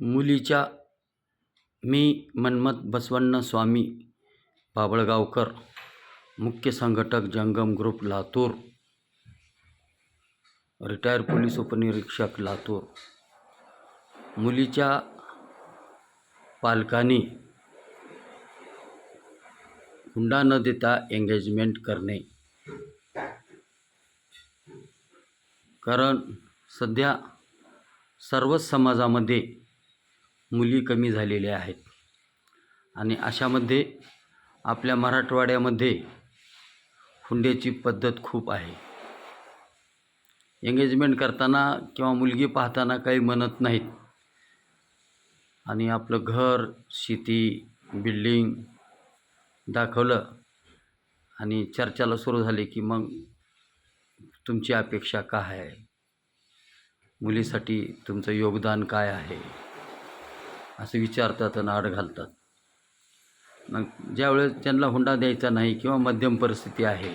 मुलीच्या मी मन्मथ बसवन्न स्वामी बाभळगावकर मुख्य संघटक जंगम ग्रुप लातूर रिटायर पोलीस उपनिरीक्षक लातूर. मुलीच्या पालकांनी हुंडा न देता एंगेजमेंट करणे. कारण सध्या सर्वच समाजामध्ये मुली कमी झालेल्या आहेत. आणि अशामध्ये आपल्या मराठवाड्यामध्ये हुंड्याची पद्धत खूप आहे. एंगेजमेंट करताना किंवा मुलगी पाहताना काही म्हणत नाहीत. आणि आपलं घर शेती बिल्डिंग दाखवलं आणि चर्चाला सुरू झाली की मग तुमची अपेक्षा काय आहे? मुलीसाठी तुमचं योगदान काय आहे? असं विचारतात आणि आड घालतात. मग ज्यावेळेस त्यांना हुंडा द्यायचा नाही किंवा मध्यम परिस्थिती आहे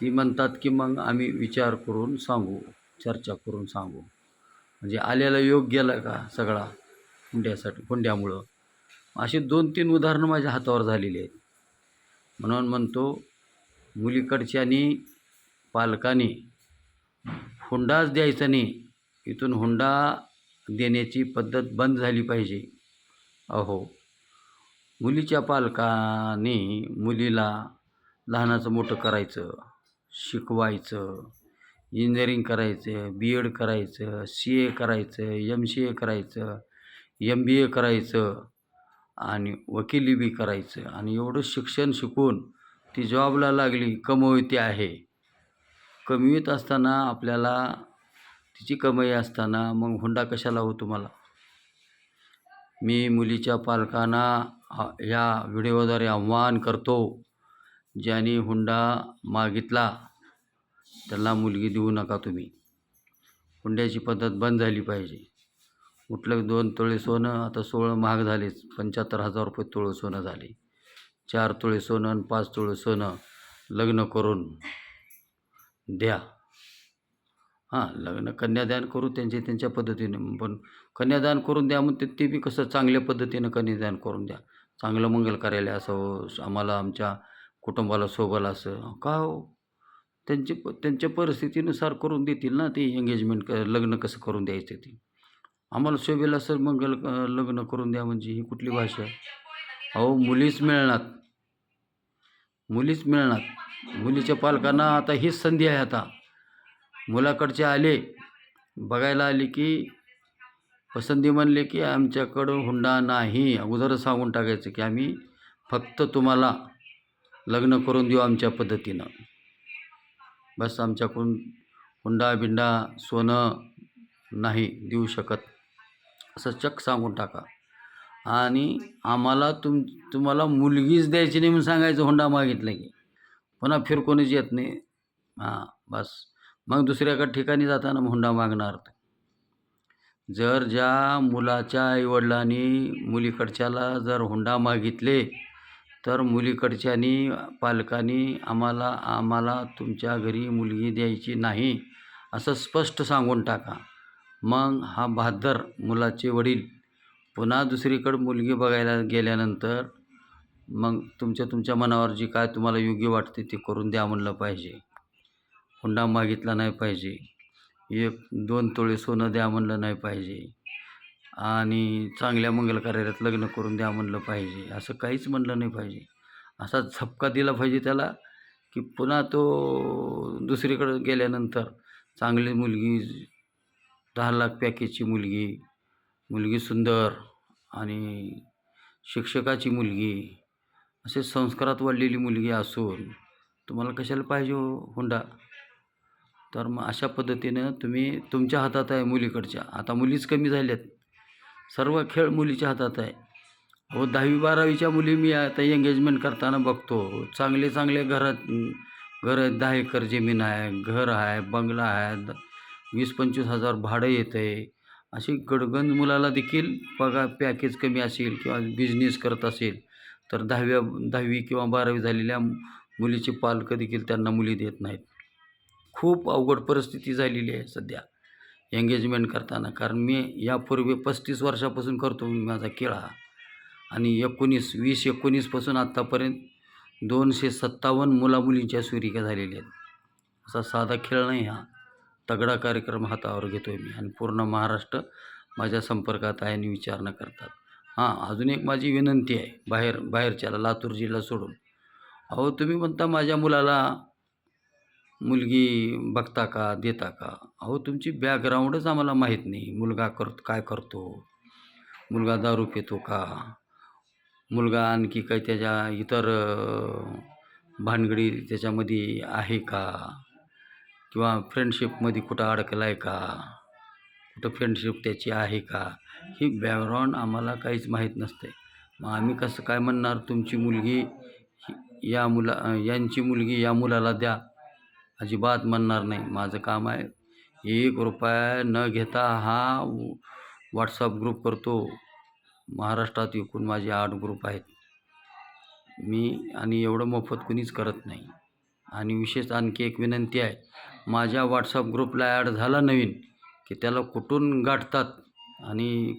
ती म्हणतात की मग आम्ही विचार करून सांगू चर्चा करून सांगू. म्हणजे आलेला योग गेला का सगळा हुंड्यासाठी हुंड्यामुळं? अशी दोन तीन उदाहरणं माझ्या हातावर झालेली आहेत. म्हणून म्हणतो मुलीकडच्यानी पालकांनी हुंडाच द्यायचा नाही. इथून हुंडा देण्याची पद्धत बंद झाली पाहिजे. अहो मुलीच्या पालकाने मुलीला लहानाचं मोठं करायचं शिकवायचं इंजिनिअरिंग करायचं बी एड करायचं सी ए करायचं एम सी ए करायचं एम बी ए करायचं आणि वकिली बी करायचं आणि एवढं शिक्षण शिकून ती जॉबला लागली कमवती आहे. कमवीत असताना आपल्याला तिची कमाई असताना मग हुंडा कशाला हो तुम्हाला? मी मुलीच्या पालकांना या व्हिडिओद्वारे आव्हान करतो ज्यांनी हुंडा मागितला त्याला मुलगी देऊ नका तुम्ही. हुंड्याची पद्धत बंद झाली पाहिजे. कुठलं दोन तोळे सोनं आता सोळं महाग झालेच पंच्याहत्तर हजार रुपये तोळं सोनं झाले. चार तोळे सोनं आणि पाच तोळे सोनं लग्न करून द्या. हां लग्न कन्यादान करू त्यांचे त्यांच्या पद्धतीने पण कन्यादान करून द्या मग ते ते बी कसं चांगल्या पद्धतीनं कन्यादान करून द्या. चांगलं मंगल कार्यालय असावं आम्हाला आमच्या कुटुंबाला शोभल असं. का हो? त्यांची प त्यांच्या परिस्थितीनुसार करून देतील ना ते एंगेजमेंट क लग्न कसं करून द्यायचं ते? आम्हाला शोभेला सर मंगल क- लग्न करून द्या म्हणजे ही कुठली भाषा? अहो मुलीच मिळणार. मुलीच मिळणार. मुलीच्या पालकांना आता हीच संधी आहे आता. मुलाकडचे आले बघायला आले की पसंती म्हणले की आमच्याकडं हुंडा नाही. अगोदरच सांगून टाकायचं की आम्ही फक्त तुम्हाला लग्न करून देऊ आमच्या पद्धतीनं. बस आमच्याकडून हुंडा बिंडा सोनं नाही देऊ शकत. असं चक सांगून टाका. आणि आम्हाला तुम तुम्हाला मुलगीच द्यायची नाही म्हणून सांगायचं हुंडा मागितलं की. पुन्हा फिरकोणीच येत नाही. हां बस. मग दुसऱ्याकडे ठिकाणी जाताना हुंडा मागणार. जर ज्या मुलाच्या आईवडिलांनी मुलीकडच्याला जर हुंडा मागितले तर मुलीकडच्यानी पालकांनी आम्हाला आम्हाला तुमच्या घरी मुलगी द्यायची नाही असं स्पष्ट सांगून टाका. मग हा बहादर मुलाचे वडील पुन्हा दुसरीकडे मुलगी बघायला गेल्यानंतर मग तुमच्या तुमच्या मनावर जी काय तुम्हाला योग्य वाटते ते करून द्या म्हणलं पाहिजे. हुंडा मागितला नाही पाहिजे. एक दोन तोळे सोनं द्या म्हणलं नाही पाहिजे. आणि चांगल्या मंगल कार्यालयात लग्न करून द्या म्हणलं पाहिजे. असं काहीच म्हणलं नाही पाहिजे. असा झपका दिला पाहिजे त्याला की पुन्हा तो दुसरीकडं गेल्यानंतर चांगली मुलगी दहा लाख पॅकेजची मुलगी मुलगी सुंदर आणि शिक्षकाची मुलगी असे संस्कारात वाढलेली मुलगी असून तुम्हाला कशाला पाहिजे हो हुंडा? तर मग अशा पद्धतीनं तुम्ही तुमच्या हातात आहे मुलीकडच्या. आता मुलीच कमी झाल्यात. सर्व खेळ मुलीच्या हातात आहे. हो दहावी बारावीच्या मुली मी आता एंगेजमेंट करताना बघतो. चांगले चांगले घरात घर आहेत. दहा एकर जमीन आहे घर आहे बंगला आहे. द- वीस पंचवीस हजार भाडं येतं आहे अशी गडगंज मुलाला देखील पगार पॅकेज कमी असेल किंवा बिझनेस करत असेल तर दहाव्या दहावी किंवा बारावी झालेल्या मुलीचे पालकं देखील त्यांना मुली देत नाहीत. खूप अवघड परिस्थिती झालेली आहे सध्या. एंगेजमेंट करताना. कारण मी यापूर्वी पस्तीस वर्षापासून करतो मी माझा खेळ हा. आणि एकोणीस वीस एकोणीसपासून आत्तापर्यंत दोनशे सत्तावन्न मुलामुलींच्या सुरिका झालेल्या आहेत. असा साधा खेळ नाही हा. तगडा कार्यक्रम हातावर घेतो आहे मी आणि पूर्ण महाराष्ट्र माझ्या संपर्कात आहे आणि विचारणा करतात. हां अजून एक माझी विनंती आहे. बाहेर बाहेरच्याला लातूर जिल्हा सोडून. अहो तुम्ही म्हणता माझ्या मुलाला मुलगी बघता का देता का? अहो तुमची बॅकग्राऊंडच आम्हाला माहीत नाही. मुलगा कर काय करतो? मुलगा दारू पितो का? मुलगा आणखी काही त्याच्या इतर भानगडी त्याच्यामध्ये आहे का? किंवा फ्रेंडशिपमध्ये कुठं अडकला आहे का? कुठं फ्रेंडशिप त्याची आहे का? ही बॅकग्राऊंड आम्हाला काहीच माहीत नसते मग आम्ही कसं काय म्हणणार तुमची मुलगी या मुला यांची मुलगी या मुलाला द्या. अजिबात म्हणणार नाही. माझं काम आहे एक रुपया न घेता हा व्हॉट्सअप ग्रुप करतो. महाराष्ट्रात एकूण माझे आठ ग्रुप आहेत. मी आणि एवढं मोफत कुणीच करत नाही. आणि विशेष आणखी एक विनंती आहे माझ्या व्हॉट्सअप ग्रुपला ॲड झाला नवीन की त्याला कुठून गाठतात आणि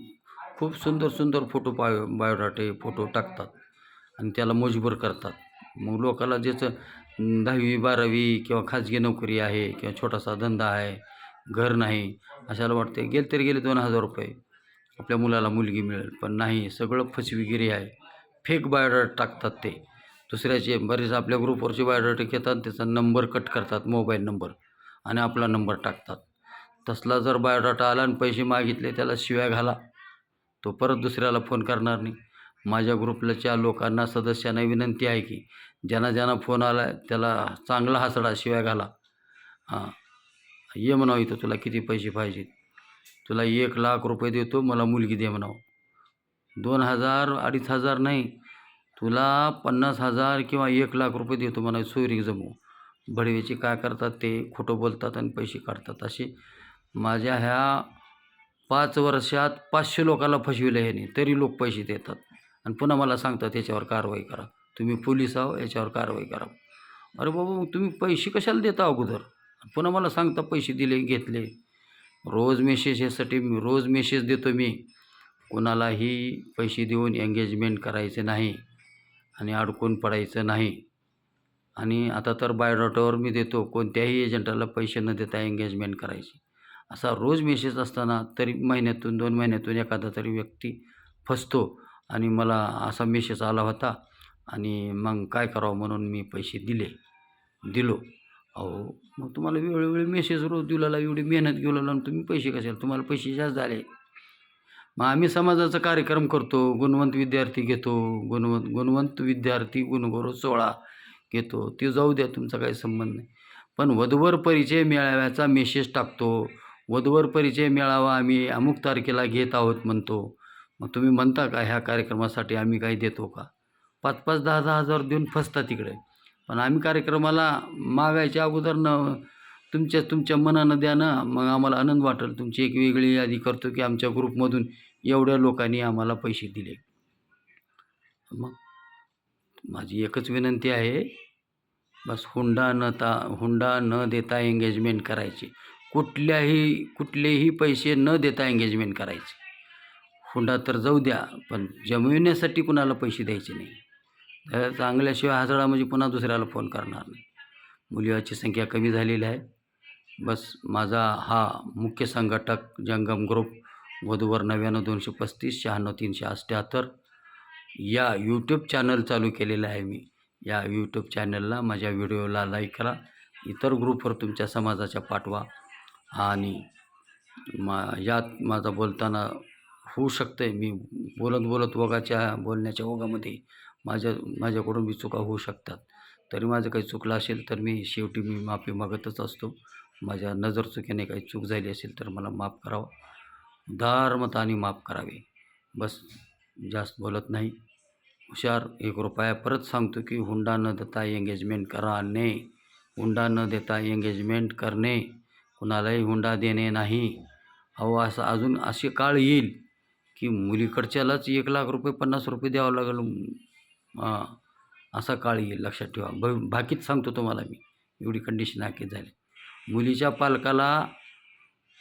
खूप सुंदर सुंदर फोटो बायो बायोडाटे फोटो टाकतात आणि त्याला मजबूर करतात. मग लोकाला ज्याचं दहावी बारावी किंवा खाजगी नोकरी आहे किंवा छोटासा धंदा आहे घर नाही अशाला वाटते गेले तरी गेले दोन हजार रुपये. आपल्या मुलाला मुलगी मिळेल पण नाही सगळं फसवीगिरी आहे. फेक बायोडाटा टाकतात ते. दुसऱ्याचे बरेच आपल्या ग्रुपवरचे बायोडाटा घेतात त्याचा नंबर कट करतात मोबाईल नंबर आणि आपला नंबर टाकतात. तसला जर बायोडाटा आला आणि पैसे मागितले त्याला शिव्या घाला. तो परत दुसऱ्याला फोन करणार नाही. माझ्या ग्रुपलाच्या लोकांना सदस्यांना विनंती आहे की ज्यांना ज्यांना फोन आला आहे त्याला चांगला हसडा शिवाय घाला. हां. ये म्हणावं इथं तुला किती पैसे पाहिजेत? तुला एक लाख रुपये देतो मला मुलगी दे म्हणावं. दोन हजार अडीच हजार नाही तुला पन्नास हजार किंवा एक लाख रुपये देतो म्हणा सोयरीक जमू. भडवेचे काय करतात ते खोटं बोलतात आणि पैसे काढतात. असे माझ्या ह्या पाच वर्षात पाचशे लोकांना फसविलं ह्याने तरी लोक पैसे देतात. आणि पुन्हा मला सांगतात याच्यावर कारवाई करा. तुम्ही पोलीस आहो याच्यावर कारवाई करा. अरे बाबा मग तुम्ही पैसे कशाला देता अगोदर? पुन्हा मला सांगता पैसे दिले घेतले. रोज मेसेज यासाठी मी रोज मेसेज देतो मी. कोणालाही पैसे देऊन एंगेजमेंट करायचे नाही आणि अडकून पडायचं नाही. आणि आता तर बायोडाटावर मी देतो. कोणत्याही एजंटाला पैसे न देता एंगेजमेंट करायची. असा रोज मेसेज असताना तरी महिन्यातून दोन महिन्यातून एखादा तरी व्यक्ती फसतो. आणि मला असा मेसेज आला होता आणि मग काय करावं म्हणून मी पैसे दिले. दिलो. अहो मग तुम्हाला वेळोवेळी मेसेज रोज दिलेला एवढी मेहनत घेऊ लागला आणि तुम्ही पैसे कशाला? तुम्हाला पैसे जास्त झाले. मग आम्ही समाजाचा कार्यक्रम करतो गुणवंत विद्यार्थी घेतो गुणवंत गुणवंत विद्यार्थी गुणगौरव सोहळा घेतो. ते जाऊ द्या तुमचा काही संबंध नाही. पण वधवर परिचय मेळाव्याचा मेसेज टाकतो. वधवर परिचय मेळावा आम्ही अमुक तारखेला घेत आहोत म्हणतो. मग तुम्ही म्हणता का ह्या कार्यक्रमासाठी आम्ही काही देतो का? पाच पाच दहा दहा हजार देऊन फसता तिकडे. पण आम्ही कार्यक्रमाला मागायच्या अगोदर न तुमच्या तुमच्या मनानं द्या ना मग आम्हाला आनंद वाटेल. तुमची एक वेगळी यादी करतो की आमच्या ग्रुपमधून एवढ्या लोकांनी आम्हाला पैसे दिले. मग माझी एकच विनंती आहे बस हुंडा न ता हुंडा न देता एंगेजमेंट करायची. कुठल्याही कुठलेही पैसे न देता एंगेजमेंट करायचे. हुंडा तर जाऊ द्या पण जमविण्यासाठी कुणाला पैसे द्यायचे नाही. तर चांगल्याशिवाय हसडा म्हणजे पुन्हा दुसऱ्याला फोन करणार नाही. मुलीची संख्या कमी झालेली आहे. बस माझा हा मुख्य संघटक जंगम ग्रुप वधूवर नव्याण्णव दोनशे पस्तीस शहाण्णव तीनशे अठ्ठ्याहत्तर या यूट्यूब चॅनल चालू केलेलं आहे मी. या यूट्यूब चॅनलला माझ्या व्हिडिओला लाईक करा. इतर ग्रुपवर तुमच्या समाजाच्या पाठवा. आणि मा यात माझा बोलताना होऊ शकतं आहे मी बोलत बोलत ओघाच्या बोलण्याच्या ओघामध्ये माझ्या माझ्याकडून मी चुका होऊ शकतात. तरी माझं काही चुकलं असेल तर मी शेवटी मी माफी मागतच असतो. माझ्या नजर चुकीने काही चूक झाली असेल तर मला माफ करावं. धार्मताने माफ करावे. बस जास्त बोलत नाही. हुशार एक रुपया परत सांगतो की हुंडा न देता एंगेजमेंट कराने. हुंडा न देता एंगेजमेंट करणे. कुणालाही हुंडा देणे नाही. अहो असं अजून असे काळ येईल. की मुलीकडच्यालाच एक लाख रुपये पन्नास रुपये द्यावं लागेल. हां असा काळ येईल लक्षात ठेवा. भ बाकीच सांगतो तुम्हाला मी. एवढी कंडिशन आखीत झाली. मुलीच्या पालकाला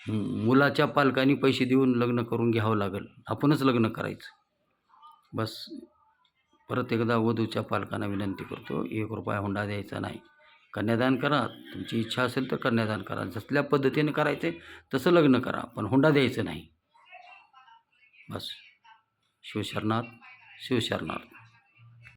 मुलाच्या पालकांनी पैसे देऊन लग्न करून घ्यावं लागेल. आपणच लग्न करायचं. बस. परत एकदा वधूच्या पालकांना विनंती करतो एक रुपया हुंडा द्यायचा नाही. कन्यादान करा. तुमची इच्छा असेल तर कन्यादान करा. जसल्या पद्धतीने करायचे तसं लग्न करा. पण हुंडा द्यायचं नाही. बस. शिवशरणात शिवशरणार्थ.